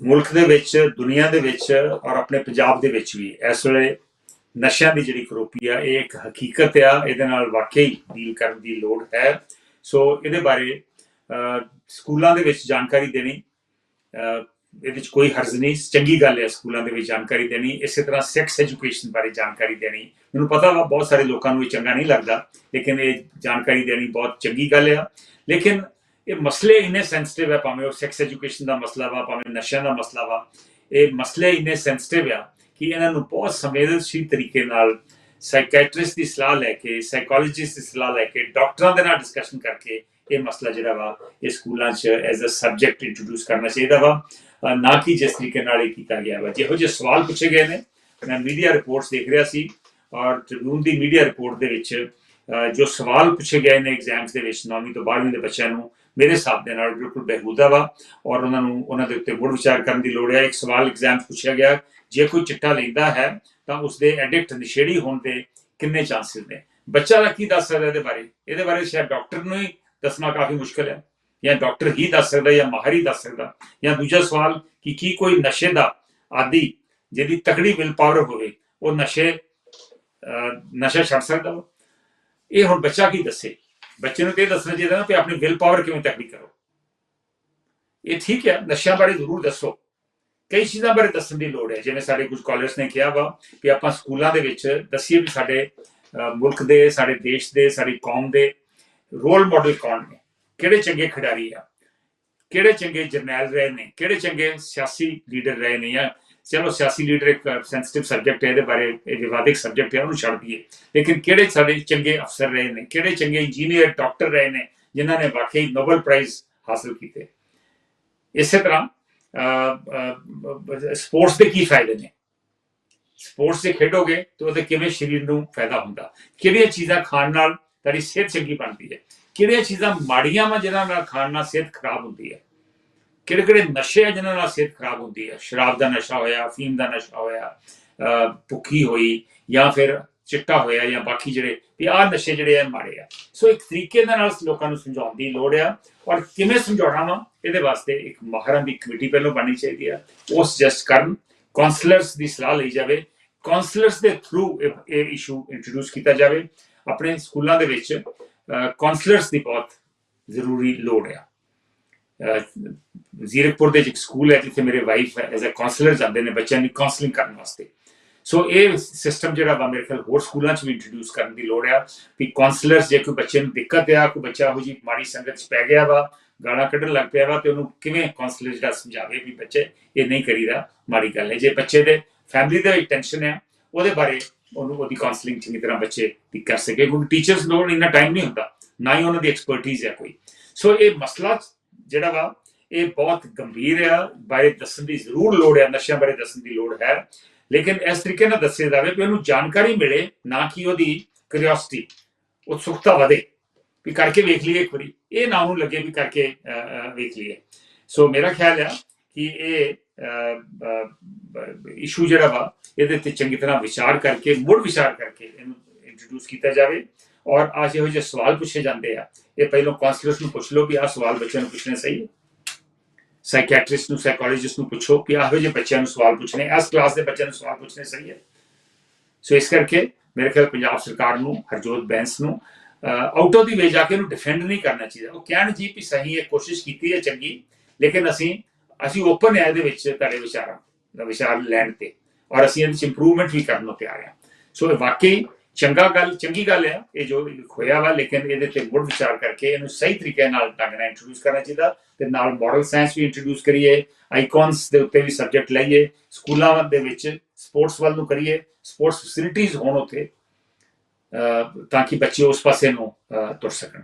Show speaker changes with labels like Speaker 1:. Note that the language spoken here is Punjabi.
Speaker 1: ਮੁਲਕ ਦੇ ਵਿੱਚ, ਦੁਨੀਆ ਦੇ ਵਿੱਚ ਔਰ ਆਪਣੇ ਪੰਜਾਬ ਦੇ ਵਿੱਚ ਵੀ ਇਸ ਵੇਲੇ ਨਸ਼ਿਆਂ ਦੀ ਜਿਹੜੀ ਕਰੋਪੀ ਆ, ਇਹ ਇੱਕ ਹਕੀਕਤ ਆ, ਇਹਦੇ ਨਾਲ ਵਾਕਈ ਡੀਲ ਕਰਨ ਦੀ ਲੋੜ ਹੈ। ਸੋ ਇਹਦੇ ਬਾਰੇ ਸਕੂਲਾਂ ਦੇ ਵਿੱਚ ਜਾਣਕਾਰੀ ਦੇਣੀ ਇਹਦੇ ਵਿੱਚ ਕੋਈ ਹਰਜ਼ ਨਹੀਂ। ਚੰਗੀ ਗੱਲ ਹੈ ਸਕੂਲਾਂ ਦੇ ਵਿੱਚ ਜਾਣਕਾਰੀ ਦੇਣੀ। ਇਸੇ ਤਰ੍ਹਾਂ ਸੈਕਸ ਐਜੂਕੇਸ਼ਨ ਬਾਰੇ ਜਾਣਕਾਰੀ ਦੇਣੀ। ਮੈਨੂੰ ਪਤਾ ਵਾ, ਬਹੁਤ ਸਾਰੇ ਲੋਕਾਂ ਨੂੰ ਇਹ ਚੰਗਾ ਨਹੀਂ ਲੱਗਦਾ, ਲੇਕਿਨ ਇਹ ਜਾਣਕਾਰੀ ਦੇਣੀ ਬਹੁਤ ਚੰਗੀ ਗੱਲ ਆ। ਲੇਕਿਨ ਇਹ ਮਸਲੇ ਇੰਨੇ ਸੈਂਸਿਟਿਵ ਆ ਭਾਵੇਂ ਉਹ ਸੈਕਸ ਐਜੂਕੇਸ਼ਨ ਦਾ ਮਸਲਾ ਵਾ, ਭਾਵੇਂ ਨਸ਼ਿਆਂ ਦਾ ਮਸਲਾ ਵਾ, ਇਹ ਮਸਲੇ ਇੰਨੇ ਸੈਂਸਿਟਿਵ ਆ ਕਿ ਇਹਨਾਂ ਨੂੰ ਬਹੁਤ ਸੰਵੇਦਨਸ਼ੀਲ ਤਰੀਕੇ ਨਾਲ ਸਾਈਕੈਟ੍ਰਿਸਟ ਦੀ ਸਲਾਹ ਲੈ ਕੇ ਸਾਈਕੋਲੋਜਿਸਟ ਦੀ ਸਲਾਹ ਲੈ ਕੇ ਡਾਕਟਰਾਂ ਦੇ ਨਾਲ ਡਿਸਕਸ਼ਨ ਕਰਕੇ ਇਹ ਮਸਲਾ ਜਿਹੜਾ ਵਾ, ਇਹ ਸਕੂਲਾਂ 'ਚ ਐਜ਼ ਅ ਸਬਜੈਕਟ ਇੰਟਰੋਡਿਊਸ ਕਰਨਾ ਚਾਹੀਦਾ ਵਾ। ਨਾ ਕਿ ਜਿਸ ਤਰੀਕੇ ਨਾਲ ਇਹ ਕੀਤਾ ਗਿਆ ਵਾ। ਜਿਹੋ ਜਿਹੇ ਸਵਾਲ ਪੁੱਛੇ ਗਏ ਨੇ, ਮੈਂ ਮੀਡੀਆ ਰਿਪੋਰਟਸ ਦੇਖ ਰਿਹਾ ਸੀ ਔਰ ਟ੍ਰਿਬਿਊਨ ਦੀ ਮੀਡੀਆ ਰਿਪੋਰਟ ਦੇ ਵਿੱਚ ਜੋ ਸਵਾਲ ਪੁੱਛੇ ਗਏ ਨੇ ਐਗਜ਼ਾਮਸ ਦੇ ਵਿੱਚ 9ਵੀਂ ਤੋਂ 12ਵੀਂ ਦੇ ਬੱਚਿਆਂ ਨੂੰ, ਮੇਰੇ ਹਿਸਾਬ ਦੇ ਨਾਲ ਬਿਲਕੁਲ ਬੇਹੂਦਾ ਵਾ ਔਰ ਉਹਨਾਂ ਨੂੰ, ਉਹਨਾਂ ਦੇ ਉੱਤੇ ਮੁੜ ਵਿਚਾਰ ਕਰਨ ਦੀ ਲੋੜ ਹੈ। ਇੱਕ ਸਵਾਲ ਐਗਜ਼ਾਮ ਪੁੱਛਿਆ ਗਿਆ, ਜੇ ਕੋਈ ਚਿੱਟਾ ਲੈਂਦਾ ਹੈ, ਤਾਂ ਉਸਦੇ ਐਡਿਕਟ ਨਸ਼ੇੜੀ ਹੋਣ ਦੇ ਕਿੰਨੇ ਚਾਂਸਸ ਨੇ? ਬੱਚਾ ਦਾ ਕੀ ਦੱਸ ਸਕਦਾ ਇਹਦੇ ਬਾਰੇ? ਇਹਦੇ ਬਾਰੇ ਸ਼ਾਇਦ ਡਾਕਟਰ ਨੂੰ ਹੀ ਦੱਸਣਾ ਕਾਫੀ ਮੁਸ਼ਕਲ ਹੈ ਜਾਂ ਡਾਕਟਰ ਹੀ ਦੱਸ ਸਕਦਾ ਜਾਂ ਮਾਹਰ ਹੀ ਦੱਸ ਸਕਦਾ। ਜਾਂ ਦੂਜਾ ਸਵਾਲ, ਕਿ ਕੀ ਕੋਈ ਨਸ਼ੇ ਦਾ ਆਦੀ ਜਿਹਦੀ ਤਕੜੀ ਵਿਲ ਪਾਵਰ ਹੋਵੇ, ਉਹ ਨਸ਼ੇ ਨਸ਼ਾ ਛੱਡ ਸਕਦਾ ਵਾ? ਇਹ ਹੁਣ ਬੱਚਾ ਕੀ ਦੱਸੇ? ਬੱਚੇ ਨੂੰ ਤੇ ਇਹ ਦੱਸਣਾ ਚਾਹੀਦਾ ਨਾ ਕਿ ਆਪਣੀ ਵਿਲ ਪਾਵਰ ਕਿਵੇਂ ਤਕੜੀ ਕਰੋ। ਇਹ ਠੀਕ ਹੈ, ਨਸ਼ਿਆਂ ਬਾਰੇ ਜ਼ਰੂਰ ਦੱਸੋ। ਕਈ ਚੀਜ਼ਾਂ ਬਾਰੇ ਦੱਸਣ ਦੀ ਲੋੜ ਹੈ, ਜਿਵੇਂ ਸਾਡੇ ਕੁਝ ਕਾਲਰਸ ਨੇ ਕਿਹਾ ਵਾ ਕਿ ਆਪਾਂ ਸਕੂਲਾਂ ਦੇ ਵਿੱਚ ਦੱਸੀਏ ਵੀ ਸਾਡੇ ਮੁਲਕ ਦੇ, ਸਾਡੇ ਦੇਸ਼ ਦੇ, ਸਾਡੀ ਕੌਮ ਦੇ ਰੋਲ ਮਾਡਲ ਕੌਣ ਨੇ? ਕਿਹੜੇ ਚੰਗੇ ਖਿਡਾਰੀ ਆ? ਕਿਹੜੇ ਚੰਗੇ ਜਰਨੈਲ ਰਹੇ ਨੇ? ਕਿਹੜੇ ਚੰਗੇ ਸਿਆਸੀ ਲੀਡਰ ਰਹੇ ਨੇ ਜਾਂ ਚਲੋ ਸਿਆਸੀ ਲੀਡਰ ਇੱਕ ਸੈਂਸਿਟਿਵ ਸਬਜੈਕਟ ਹੈ, ਇਹਦੇ ਬਾਰੇ ਇਹ ਵਿਵਾਦਿਕ ਸਬਜੈਕਟ ਹੈ, ਉਹਨੂੰ ਛੱਡ ਦਈਏ। ਲੇਕਿਨ ਕਿਹੜੇ ਸਾਡੇ ਚੰਗੇ ਅਫਸਰ ਰਹੇ ਨੇ, ਕਿਹੜੇ ਚੰਗੇ ਇੰਜੀਨੀਅਰ ਡਾਕਟਰ ਰਹੇ ਨੇ, ਜਿਨ੍ਹਾਂ ਨੇ ਵਾਕਈ ਨੋਬਲ ਪ੍ਰਾਈਜ਼ ਹਾਸਲ ਕੀਤੇ? ਇਸੇ ਤਰ੍ਹਾਂ ਸਪੋਰਟਸ ਦੇ ਕੀ ਫਾਇਦੇ ਨੇ? ਸਪੋਰਟਸ ਦੇ ਖੇਡੋਗੇ, ਤਾਂ ਉਹਦੇ ਕਿਵੇਂ ਸਰੀਰ ਨੂੰ ਫਾਇਦਾ ਹੁੰਦਾ? ਕਿਹੜੀਆਂ ਚੀਜ਼ਾਂ ਖਾਣ ਨਾਲ ਤੁਹਾਡੀ ਸਿਹਤ ਚੰਗੀ ਬਣਦੀ ਹੈ? ਕਿਹੜੀਆਂ ਚੀਜ਼ਾਂ ਮਾੜੀਆਂ ਵਾ ਜਿਹਨਾਂ ਨਾਲ ਖਾਣ ਨਾਲ ਸਿਹਤ ਖਰਾਬ ਹੁੰਦੀ ਹੈ? ਕਿਹੜੇ ਕਿਹੜੇ ਨਸ਼ੇ ਆ ਜਿਨ੍ਹਾਂ ਨਾਲ ਸਿਹਤ ਖਰਾਬ ਹੁੰਦੀ ਹੈ? ਸ਼ਰਾਬ ਦਾ ਨਸ਼ਾ ਹੋਇਆ, ਅਫੀਮ ਦਾ ਨਸ਼ਾ ਹੋਇਆ ਭੁੱਖੀ ਹੋਈ ਜਾਂ ਫਿਰ ਚਿੱਟਾ ਹੋਇਆ ਜਾਂ ਬਾਕੀ ਜਿਹੜੇ ਵੀ ਆਹ ਨਸ਼ੇ ਜਿਹੜੇ ਆ ਮਾੜੇ ਆ। ਸੋ ਇੱਕ ਤਰੀਕੇ ਦੇ ਨਾਲ ਲੋਕਾਂ ਨੂੰ ਸਮਝਾਉਣ ਦੀ ਲੋੜ ਆ ਔਰ ਕਿਵੇਂ ਸਮਝਾਉਣਾ ਵਾ, ਇਹਦੇ ਵਾਸਤੇ ਇੱਕ ਮਾਹਰਾਂ ਦੀ ਕਮੇਟੀ ਪਹਿਲਾਂ ਬਣਨੀ ਚਾਹੀਦੀ ਆ। ਉਹ ਸੁਜੈਸਟ ਕਰਨ ਕਾਉਂਸਲਰਸ ਦੀ ਸਲਾਹ ਲਈ ਜਾਵੇ ਕਾਉਂਸਲਰਸ ਦੇ ਥਰੂ ਇਹ ਇਸ਼ੂ ਇੰਟਰੋਡਿਊਸ ਕੀਤਾ ਜਾਵੇ। ਆਪਣੇ ਸਕੂਲਾਂ ਦੇ ਵਿੱਚ ਕਾਉਂਸਲਰਸ ਦੀ ਬਹੁਤ ਜ਼ਰੂਰੀ ਲੋੜ ਆ। ਜ਼ੀਰਕਪੁਰ ਦੇ ਵਿੱਚ ਇੱਕ ਸਕੂਲ ਹੈ ਜਿੱਥੇ ਮੇਰੇ ਵਾਈਫ ਐਜ਼ ਅ ਕਾਉਂਸਲਰ ਜਾਂਦੇ ਨੇ, ਬੱਚਿਆਂ ਦੀ ਕਾਉਂਸਲਿੰਗ ਕਰਨ ਵਾਸਤੇ। ਸੋ ਇਹ ਸਿਸਟਮ ਜਿਹੜਾ ਵਾ ਮੇਰੇ ਖਿਆਲ ਹੋਰ ਸਕੂਲਾਂ 'ਚ ਵੀ ਇੰਟਰੋਡਿਊਸ ਕਰਨ ਦੀ ਲੋੜ ਆ ਵੀ ਕਾਉਂਸਲਰਸ ਜੇ ਕੋਈ ਬੱਚੇ ਨੂੰ ਦਿੱਕਤ ਆ, ਕੋਈ ਬੱਚਾ ਉਹ ਜੀ ਮਾੜੀ ਸੰਗਤ 'ਚ ਪੈ ਗਿਆ ਵਾ, ਗਾਲਾਂ ਕੱਢਣ ਲੱਗ ਪਿਆ ਵਾ, ਤੇ ਉਹਨੂੰ ਕਿਵੇਂ ਕਾਉਂਸਲਰ ਜਿਹੜਾ ਸਮਝਾਵੇ ਵੀ ਬੱਚੇ ਇਹ ਨਹੀਂ ਕਰੀਦਾ ਮਾੜੀ ਗੱਲ ਹੈ। ਜੇ ਬੱਚੇ ਦੇ ਫੈਮਿਲੀ ਦਾ ਵਿੱਚ ਟੈਨਸ਼ਨ ਹੈ ਉਹਦੇ ਬਾਰੇ ਉਹਨੂੰ ਉਹਦੀ ਕਾਉਂਸਲਿੰਗ ਚੰਗੀ ਤਰ੍ਹਾਂ ਬੱਚੇ ਦੀ ਕਰ ਸਕੇ, ਕਿਉਂਕਿ ਟੀਚਰਸ ਨੂੰ ਇੰਨਾ ਟਾਈਮ ਨਹੀਂ ਹੁੰਦਾ, ਨਾ ਹੀ ਉਹਨਾਂ ਦੀ ਐਕਸਪਰਟਿਜ਼ ਹੈ ਕੋਈ। ਸੋ ਇਹ ਮਸਲਾ ਜਿਹੜਾ ਵਾ ਇਹ ਬਹੁਤ ਗੰਭੀਰ ਆ ਬਾਰੇ ਦੱਸਣ ਦੀ ਜ਼ਰੂਰ ਲੋੜ ਹੈ ਨਸ਼ਿਆਂ ਬਾਰੇ ਦੱਸਣ ਦੀ ਲੋੜ ਹੈ। ਲੇਕਿਨ ਇਸ ਤਰੀਕੇ ਨਾਲ ਦੱਸਿਆ ਜਾਵੇ ਕਿ ਉਹਨੂੰ ਜਾਣਕਾਰੀ ਮਿਲੇ ਨਾ ਕਿ ਉਹਦੀ ਕਿਉਰਿਓਸਿਟੀ ਉਤਸੁਕਤਾ ਵਧੇ। ਵੀ ਕਰਕੇ ਵੇਖ ਲਈਏ ਇੱਕ ਵਾਰੀ। ਇਹ ਨਾ ਉਹਨੂੰ ਲੱਗੇ ਵੀ ਕਰਕੇ ਅਹ, ਵੇਖ ਲਈਏ। ਸੋ ਮੇਰਾ ਖਿਆਲ ਆ ਕਿ ਇਹ ਇਸ਼ੂ ਜਿਹੜਾ ਵਾ ਇਹਦੇ ਤੇ ਚੰਗੀ ਤਰ੍ਹਾਂ ਵਿਚਾਰ ਕਰਕੇ ਮੁੜ ਵਿਚਾਰ ਕਰਕੇ ਇਹਨੂੰ ਇੰਟਰੋਡਿਊਸ ਕੀਤਾ ਜਾਵੇ। ਔਰ ਅੱਜ ਇਹੋ ਜਿਹੇ ਸਵਾਲ ਪੁੱਛੇ ਜਾਂਦੇ ਆ। ਇਹ ਪਹਿਲਾਂ ਕਾਉਂਸਲਰਸ ਨੂੰ ਪੁੱਛ ਲਓ ਕਿ ਆਹ ਸਵਾਲ ਬੱਚਿਆਂ ਨੂੰ ਪੁੱਛਣੇ ਸਹੀ ਹੈ। ਸਾਈਕੈਟ੍ਰਿਸਟ ਨੂੰ ਸਾਈਕੋਲੋਜਿਸਟ ਨੂੰ ਪੁੱਛੋ ਕਿ ਆਹੋ ਜਿਹੇ ਬੱਚਿਆਂ ਨੂੰ ਸਵਾਲ ਪੁੱਛਣੇ, ਇਸ ਕਲਾਸ ਦੇ ਬੱਚਿਆਂ ਨੂੰ ਸਵਾਲ ਪੁੱਛਣੇ ਸਹੀ ਹੈ। ਸੋ ਇਸ ਕਰਕੇ ਮੇਰੇ ਖਿਆਲ ਪੰਜਾਬ ਸਰਕਾਰ ਨੂੰ, ਹਰਜੋਤ ਬੈਂਸ ਨੂੰ ਆਊਟ ਆਫ ਦੀ ਵੇ ਜਾ ਕੇ ਇਹਨੂੰ ਡਿਫੈਂਡ ਨਹੀਂ ਕਰਨਾ ਚਾਹੀਦਾ। ਉਹ ਕਹਿਣ ਜੀ ਵੀ ਸਹੀ ਹੈ, ਕੋਸ਼ਿਸ਼ ਕੀਤੀ ਹੈ ਚੰਗੀ, ਲੇਕਿਨ ਅਸੀਂ ਅਸੀਂ ਓਪਨ ਹੈ ਇਹਦੇ ਵਿੱਚ ਤੁਹਾਡੇ ਵਿਚਾਰਾਂ ਦਾ ਵਿਚਾਰ ਲੈਣ ਤੇ। ਔਰ ਅਸੀਂ ਇਹਦੇ ਵਿੱਚ ਇੰਪਰੂਵਮੈਂਟ ਵੀ ਕਰਨ ਨੂੰ ਤਿਆਰ ਹਾਂ। ਸੋ ਵਾਕਈ ਚੰਗਾ ਗੱਲ, ਚੰਗੀ ਗੱਲ ਹੈ ਇਹ ਜੋ ਹੋਇਆ ਵਾ, ਲੇਕਿਨ ਇਹਦੇ ਤੇ ਮੁੜ ਵਿਚਾਰ ਕਰਕੇ ਇਹਨੂੰ ਸਹੀ ਤਰੀਕੇ ਨਾਲ ਢੰਗ ਨਾਲ ਇੰਟਰੋਡਿਊਸ ਕਰਨਾ ਚਾਹੀਦਾ ਤੇ ਨਾਲ ਮਾਡਲ ਸਾਇੰਸ ਵੀ ਇੰਟਰੋਡਿਊਸ ਕਰੀਏ ਆਈਕਨਸ ਦੇ ਉੱਤੇ ਵੀ ਸਬਜੈਕਟ ਲਈਏ, ਸਕੂਲਾਂ ਦੇ ਵਿੱਚ ਸਪੋਰਟਸ ਵੱਲ ਨੂੰ ਕਰੀਏ ਸਪੋਰਟਸ ਫੈਸਿਲਿਟੀਆਂ ਹੋਣ ਉੱਥੇ ਤਾਂ ਕਿ ਬੱਚੇ ਉਸ ਪਾਸੇ ਨੂੰ ਤੁਰ ਸਕਣ।